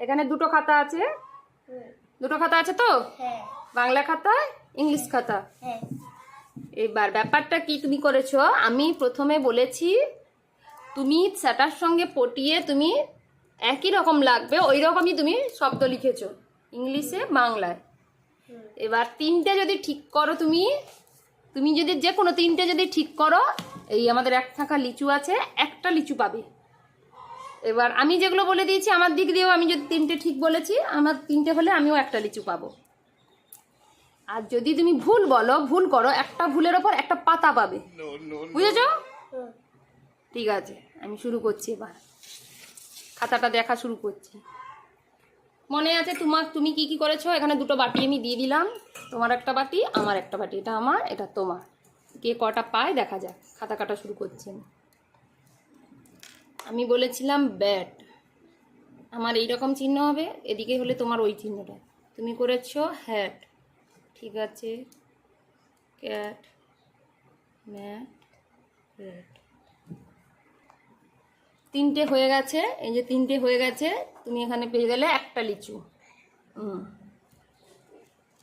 এখানে দুটো খাতা আছে। দুটো খাতা আছে তো? হ্যাঁ। বাংলা খাতা ইংলিশ খাতা। হ্যাঁ। এবার ব্যাপারটা কি তুমি করেছ? আমি প্রথমে বলেছি তুমি সেটার সঙ্গে পটিয়ে তুমি একই রকম লাগবে ওই রকমই তুমি শব্দ লিখেছো ইংলিশে বাংলায়। এবার তিনটে যদি ঠিক করো তুমি তুমি যদি যে কোনো তিনটে যদি ঠিক করো এই আমাদের এক থাকা লিচু আছে একটা লিচু পাবে। এবার আমি যেগুলো বলে দিয়েছি আমার দিক দিয়েও আমি যদি তিনটে ঠিক বলেছি আমার তিনটে হলে আমিও একটা লিচু পাবো। আর যদি তুমি ভুল বলো ভুল করো একটা ভুলের ওপর একটা পাতা পাবে। বুঝেছ? ঠিক আছে আমি শুরু করছি এবার। খাতাটা দেখা শুরু করছি। মনে আছে তোমার তুমি কি কি করেছ? এখানে দুটো বাটি আমি দিয়ে দিলাম। তোমার একটা বাটি আমার একটা বাটি এটা আমার এটা তোমার। কে কটা পায় দেখা যাক খাতা কাটা শুরু করছি আমি। আমি বলেছিলাম, ব্যাট। আমার এই রকম চিহ্ন হবে, এদিকে হলে তোমার ওই চিহ্নটা। তুমি করেছ, হ্যাট। ঠিক আছে। ক্যাট, ম্যাট রেড তিনটে হয়ে গেছে, এই যে তিনটে হয়ে গেছে, তুমি এখানে পেয়ে গেলে একটা লিচু। হুম।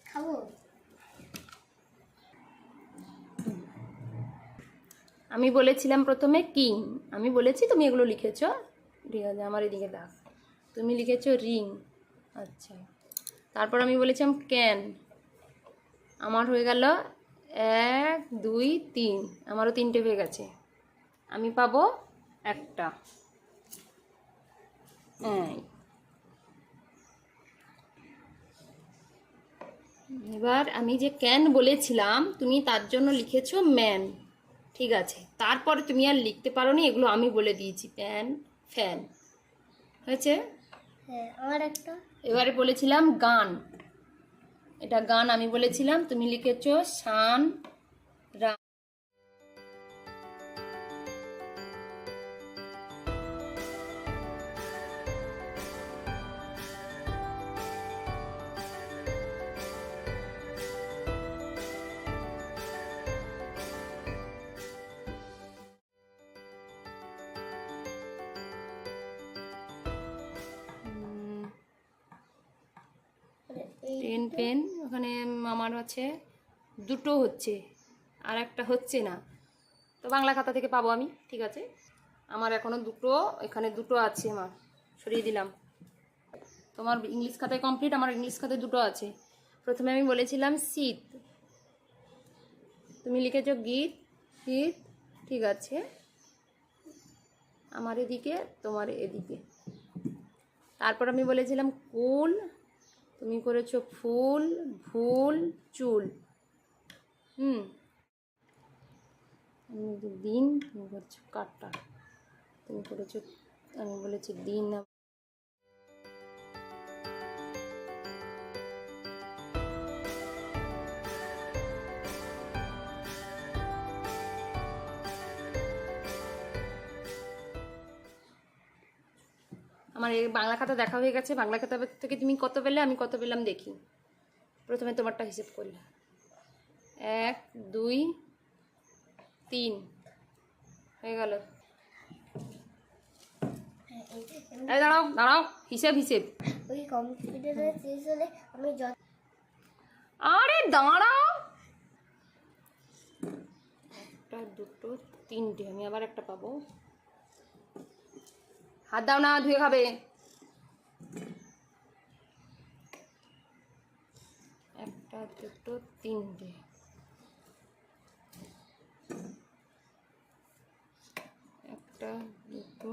খাব? আমি বলেছিলাম প্রথমে কিং। আমি বলেছি, তুমি এগুলো লিখেছো? ঠিক আছে, আমার এদিকে দাগ তুমি লিখেছো রিং। আচ্ছা। তারপর আমি বলেছিলাম ক্যান। আমার হয়ে গেল এক, দুই, তিন। আমারও তিনটে হয়ে গেছে। আমি পাবো একটা। এই। এবার আমি যে ক্যান বলেছিলাম, তুমি তার জন্য লিখেছো ম্যান। ঠিক আছে। তারপরে তুমি আর লিখতে পারো নি এগুলো আমি বলে দিয়েছি। Pan fan. হয়েছে? হ্যাঁ এবারে বলেছিলাম গান। এটা গান আমি বলেছিলাম তুমি লিখেছো শান এই পেন, ওখানে আমার হচ্ছে দুটো হচ্ছে, আর একটা হচ্ছে না। তো বাংলা খাতা থেকে পাবো আমি, ঠিক আছে? আমার এখনও দুটো, এখানে দুটো আছে আমার সরিয়ে দিলাম। তোমার ইংলিশ খাতায় কমপ্লিট আমার ইংলিশ খাতায় দুটো আছে। প্রথমে আমি বলেছিলাম শীত। তুমি লিখেছো গীত, শীত, ঠিক আছে। আমার এদিকে, তোমার এদিকে। তারপর আমি বলেছিলাম কুল তুমি করেছ ফুল, ভুল, চুল। হুম। আমি দিন, তুমি করেছ কাটা। তুমি করেছ, আমি বলেছি দিন। আমার এই বাংলা খাতা দেখা হয়ে গেছে বাংলা খাতা থেকে তুমি কত পেলে আমি কত পেলাম দেখি। প্রথমে তোমারটা হিসেব করলাম এক দুই তিন। হয়ে গেল। দাঁড়াও দাঁড়াও হিসেব হিসেব। ওই কম্পিউটারে শেষ হলে আমি আরে দাঁড়াও। একটা দুটো তিনটে আমি আবার একটা পাবো। হাত দাও না, ধুয়ে খাবে। একটা, দুটো, তিনটে। একটা, দুটো,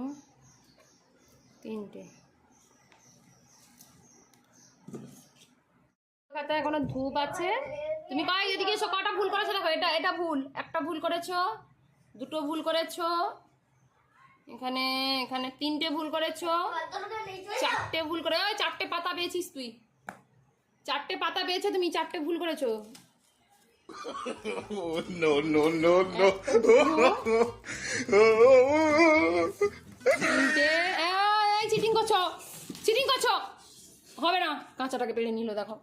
তিনটে। খাতা এখনও ধূপ আছে। তুমি কয়, এদিকে এসো, কটা ভুল করেছ দেখো, এটা এটা ভুল। একটা ভুল করেছ, দুটো ভুল করেছ। এখানে এখানে তিনটে ভুল করেছ। চারটে ভুল করে ওই চারটে পাতা পেয়েছিস তুই। চারটে পাতা পেয়েছ তুমি চারটে ভুল করেছ। No. তিনটে এই চিটিং করছ চিটিং করছ। হবে না কাঁচাটাকে পেড়ে নিল দেখো।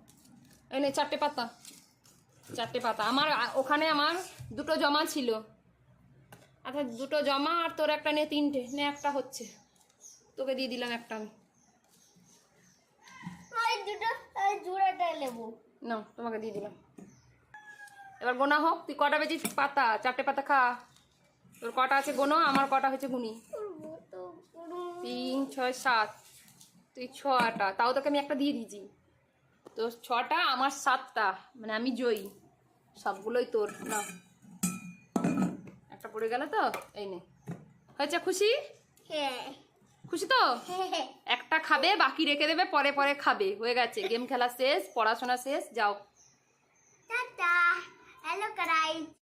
এই নে চারটে পাতা। চারটে পাতা। আমার ওখানে আমার দুটো জমা ছিল। আচ্ছা দুটো জমা আর তোর একটা নে তিনটে নে একটা হচ্ছে। তোকে দিয়ে দিলাম একটা আমি। না তোমাকে দিয়ে দিলাম। এবার গোনা হোক তুই কটা বেজিস? পাতা চারটে পাতা খা। তোর কটা আছে গোনো আমার কটা হচ্ছে গুনি। তিন ছয় সাত। তুই ছটা তাও তোকে আমি একটা দিয়ে দিয়েছি। তো ছটা আমার সাতটা। মানে আমি জয়ী। সবগুলোই তোর। না একটা পড়ে গেল তো? এই নে। হয়েছে খুশি? হ্যাঁ। খুশি তো? হ্যাঁ। একটা খাবে বাকি রেখে দেবে পরে পরে খাবে। হয়ে গেছে। গেম খেলা শেষ পড়াশোনা শেষ যাও। টাটা। হ্যালো কারাই